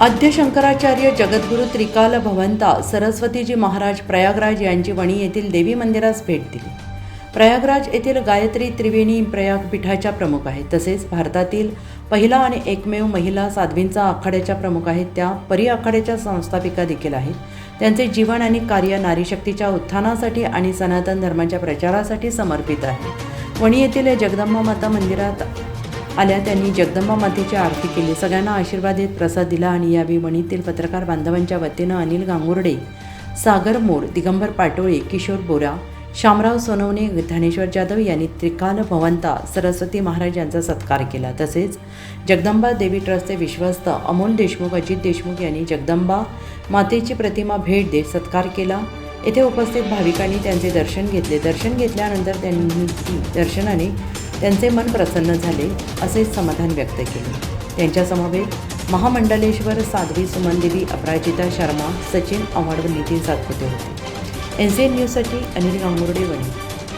आद्य शंकराचार्य जगद्गुरू त्रिकाल भवंता सरस्वतीजी महाराज प्रयागराज यांची वणी येथील देवी मंदिरास भेट दिली. प्रयागराज येथील गायत्री त्रिवेणी प्रयाग पीठाच्या प्रमुख आहेत. तसेच भारतातील पहिला आणि एकमेव महिला साध्वींचा आखाड्याच्या प्रमुख आहेत. त्या परी आखाड्याच्या संस्थापिका देखील आहेत. त्यांचे जीवन आणि कार्य नारीशक्तीच्या उत्थानासाठी आणि सनातन धर्माच्या प्रचारासाठी समर्पित आहे. वणी येथील जगदंबा माता मंदिरात आल्या त्यांनी जगदंबा मातेची आरती केली. सगळ्यांना आशीर्वाद देत प्रसाद दिला आणि यावेळी वणीतील पत्रकार बांधवांच्या वतीनं अनिल गांगुर्डे सागर मोर दिगंबर पाटोळे किशोर बोरा शामराव सोनवणे धनेश्वर जाधव यांनी त्रिकाल भवंता सरस्वती महाराज यांचा सत्कार केला. तसेच जगदंबा देवी ट्रस्टचे विश्वस्त अमोल देशमुख अजित देशमुख यांनी जगदंबा मातेची प्रतिमा भेट देत सत्कार केला. येथे उपस्थित भाविकांनी त्यांचे दर्शन घेतले. दर्शन घेतल्यानंतर त्यांनी दर्शनाने त्यांचे मन प्रसन्न झाले असे समाधान व्यक्त केले. त्यांच्यासमवेत महामंडलेश्वर साध्वी सुमनदेवी अपराजिता शर्मा सचिन आव्हाड व नितीन सातपुते होते. एन सी एन न्यूजसाठी अनिल गांगुर्डे वणी.